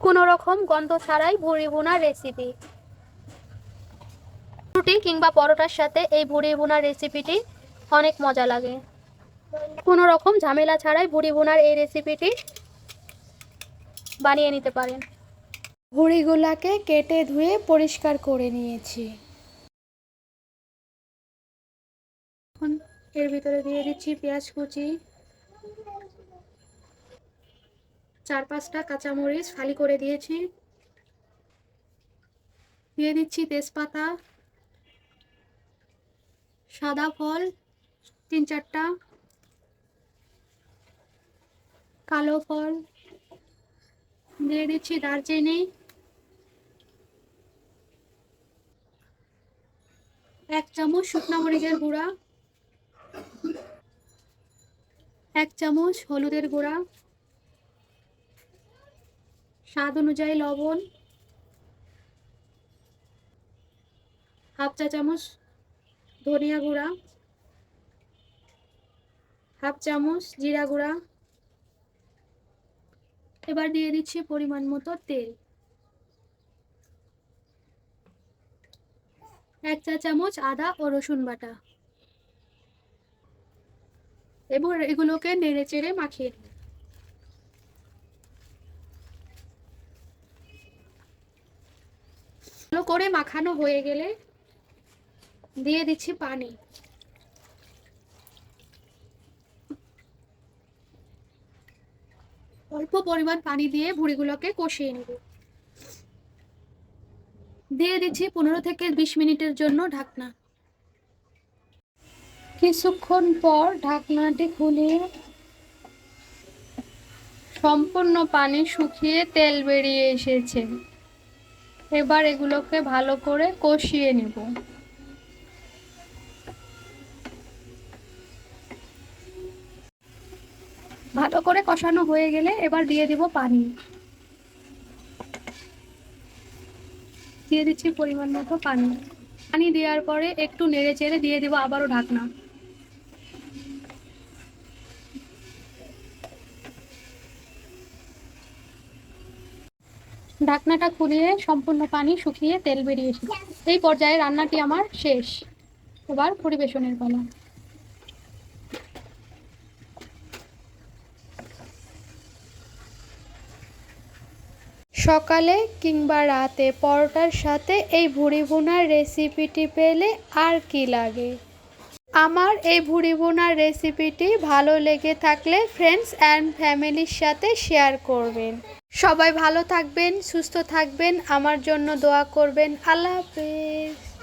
কোনো রকম গন্ধ ছাড়াই ভুড়ি বোনার রেসিপি রুটি কিংবা পরোটার সাথে এই ভুড়ি বোনার রেসিপিটি অনেক মজা লাগে। কোনো রকম ঝামেলা ছাড়াই ভুড়ি বোনার এই রেসিপিটি বানিয়ে নিতে পারেন। ভুড়িগুলাকে কেটে ধুয়ে পরিষ্কার করে নিয়েছি। এর ভিতরে দিয়ে দিচ্ছি পেঁয়াজ কুচি। চার পাঁচটা কাঁচামরিচ ফালি করে দিয়েছি। দিয়ে দিচ্ছি তেজপাতা, সাদা ফল তিন চারটা কালো ফল, দিয়ে দিচ্ছি দারচিনি। এক চামচ শুকনা মরিচের গুঁড়া। এক চামচ হলুদের গুঁড়া। স্বাদ অনুযায়ী লবণ, হাফ চা চামচ ধনিয়া গুঁড়া, হাফ চামচ জিরা গুঁড়া। এবার দিয়ে দিচ্ছি পরিমাণ মতো তেল। এক চা চামচ আদা ও রসুন বাটা। এবার এগুলোকে নেড়ে চেড়ে মাখিয়ে নেব করে মাখানো হয়ে গেলে দিয়ে দিচ্ছি পানি। অল্প পরিমাণ পানি দিয়ে ভুড়িগুলোকে কষিয়ে নেব। দিয়ে দিচ্ছি পনেরো থেকে বিশ মিনিটের জন্য ঢাকনা। কিছুক্ষণ পর ঢাকনাটি খুলে সম্পূর্ণ পানি শুকিয়ে তেল বেরিয়ে এসেছে। এবার এগুলোকে ভালো করে কষিয়ে নেব। ভালো করে কষানো হয়ে গেলে এবার দিয়ে দিব পানি। দিয়ে দিচ্ছি পরিমাণ মতো পানি। পানি দেওয়ার পরে একটু নেড়ে চেড়ে দিয়ে দিব আবারও ঢাকনা। ঢাকনাটা খুলিয়ে সম্পূর্ণ পানি শুকিয়ে তেল বেরিয়ে এসেছে এই পর্যায়ে রান্নাটি আমার শেষ। এবার পরিবেশনের পালা। সকালে কিংবা রাতে পরোটার সাথে এই ভুড়ি ভুনার রেসিপিটি পেলে আর কি লাগে? আমার এই ভুড়ি বোনার রেসিপিটি ভালো লেগে থাকলে ফ্রেন্ডস অ্যান্ড ফ্যামিলির সাথে শেয়ার করবেন। সবাই ভালো থাকবেন, সুস্থ থাকবেন, আমার জন্য দোয়া করবেন। আল্লাহ হাফেজ।